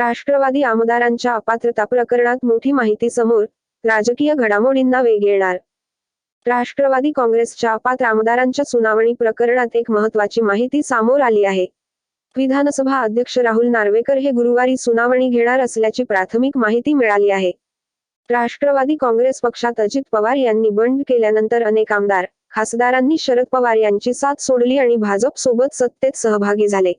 राष्ट्रवादी आमदारांच्या अपात्रता प्रकरणात मोठी माहिती समोर राजकीय घडामोडींना वेग येणार. राष्ट्रवादी काँग्रेसच्या अपात्र आमदारांच्या सुनावणी प्रकरणात एक महत्वाची माहिती समोर आली आहे. विधानसभा अध्यक्ष राहुल नार्वेकर हे गुरुवारी सुनावणी घेणार असल्याची प्राथमिक माहिती मिळाली आहे. राष्ट्रवादी काँग्रेस पक्षात अजित पवार यांनी बंड केल्यानंतर अनेक आमदार खासदारांनी शरद पवार यांची साथ सोडली आणि भाजप सोबत सत्तेत सहभागी झाले.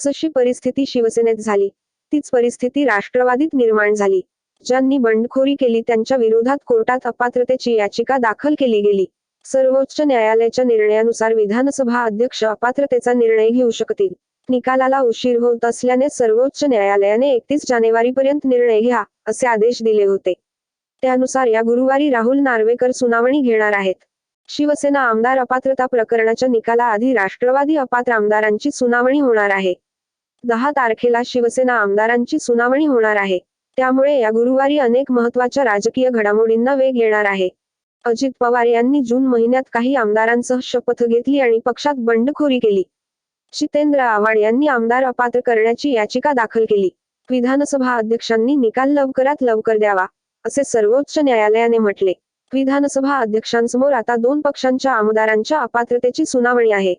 जशी परिस्थिती शिवसेनेत झाली तीच परिस्थिती राष्ट्रवादीत निर्माण झाली. ज्यांनी बंडखोरी केली त्यांच्या विरोधात कोर्टात अपात्रतेची याचिका दाखल केली गेली. सर्वोच्च न्यायालयाच्या निर्णयानुसार विधानसभा अध्यक्ष अपात्रतेचा निर्णय घेऊ शकतील. निकालाला उशीर होत असल्याने सर्वोच्च न्यायालयाने एकतीस जानेवारीपर्यंत निर्णय घ्या असे आदेश दिले होते. त्यानुसार या गुरुवारी राहुल नार्वेकर सुनावणी घेणार आहेत. शिवसेना आमदार अपात्रता प्रकरणाच्या निकालाआधी राष्ट्रवादी अपात्र आमदारांची सुनावणी होणार आहे. दहा तारखेला शिवसेना आमदारांची सुनावणी होणार आहे. त्यामुळे या गुरुवारी अनेक महत्त्वाच्या राजकीय घडामोडींना वेग येणार आहे. अजित पवार यांनी जून महिन्यात काही आमदारांसह शपथ घेतली आणि पक्षात बंडखोरी केली. जितेंद्र आव्हाड यांनी आमदार अपात्र करण्याची याचिका दाखल केली. विधानसभा अध्यक्षांनी निकाल लवकरात लवकर द्यावा असे सर्वोच्च न्यायालयाने म्हटले. विधानसभा अध्यक्षांसमोर आता दोन पक्षांच्या आमदारांच्या अपात्रतेची सुनावणी आहे.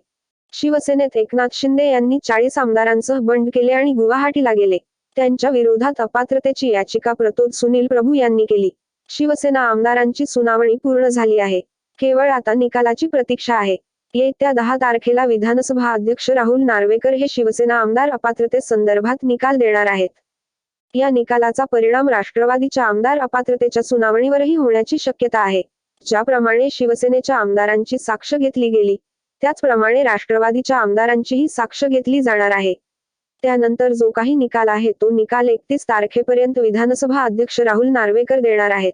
शिवसेनेत एकनाथ शिंदे यांनी चाळीस आमदारांसह बंड केले आणि गुवाहाटीला गेले. त्यांच्या विरोधात अपात्रतेची याचिका प्रतोद सुनील प्रभू यांनी केली. शिवसेना आमदारांची सुनावणी पूर्ण झाली आहे. केवळ आता निकालाची प्रतीक्षा आहे. येत्या दहा तारखेला विधानसभा अध्यक्ष राहुल नार्वेकर हे शिवसेना आमदार अपात्रते संदर्भात निकाल देणार आहेत. या निकालाचा परिणाम राष्ट्रवादीच्या आमदार अपात्रतेच्या सुनावणीवरही होण्याची शक्यता आहे. ज्याप्रमाणे शिवसेनेच्या आमदारांची साक्ष घेतली गेली त्याचप्रमाणे राष्ट्रवादीच्या आमदारांचीही साक्ष घेतली जाणार आहे. त्यानंतर जो काही निकाल आहे तो निकाल एकतीस तारखेपर्यंत विधानसभा अध्यक्ष राहुल नार्वेकर देणार आहेत.